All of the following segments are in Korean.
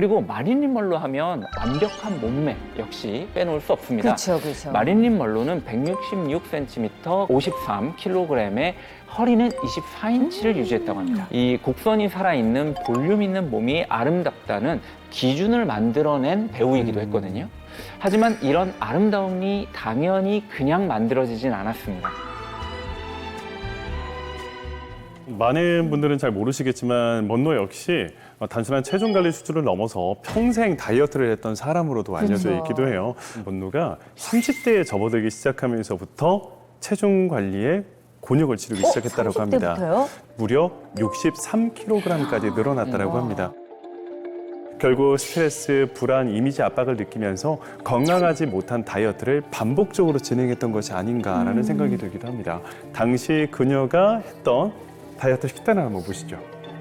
그리고 마릴린 먼로 하면 완벽한 몸매 역시 빼놓을 수 없습니다. 그렇죠, 그렇죠. 마릴린 먼로는 166cm, 53kg에 허리는 24인치를 유지했다고 합니다. 이 곡선이 살아있는 볼륨 있는 몸이 아름답다는 기준을 만들어낸 배우이기도 했거든요. 하지만 이런 아름다움이 당연히 그냥 만들어지진 않았습니다. 많은 분들은 잘 모르시겠지만 먼로 역시 단순한 체중 관리 수준을 넘어서 평생 다이어트를 했던 사람으로도 알려져 그렇죠. 있기도 해요. 먼로가 30대에 접어들기 시작하면서부터 체중 관리에 곤욕을 치르기 시작했다고 합니다. 30대부터요? 무려 63kg까지 늘어났다고 합니다. 결국 스트레스, 불안, 이미지 압박을 느끼면서 건강하지 못한 다이어트를 반복적으로 진행했던 것이 아닌가라는 생각이 들기도 합니다. 당시 그녀가 했던 다이어트 식단을 한번 보시죠.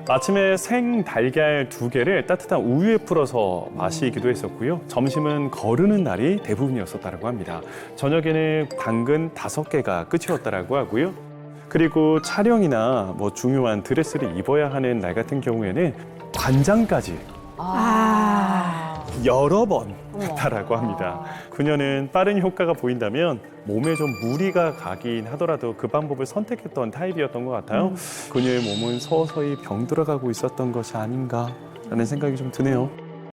아침에 생 달걀 두 개를 따뜻한 우유에 풀어서 마시기도 했었고요. 점심은 거르는 날이 대부분이었었다고 합니다. 저녁에는 당근 다섯 개가 끝이었다고 하고요. 그리고 촬영이나 뭐 중요한 드레스를 입어야 하는 날 같은 경우에는 관장까지 아. 여러 번 했다라고 합니다. 그녀는 빠른 효과가 보인다면 몸에 좀 무리가 가긴 하더라도 그 방법을 선택했던 타입이었던 것 같아요. 그녀의 몸은 서서히 병들어가고 있었던 것이 아닌가라는 생각이 좀 드네요.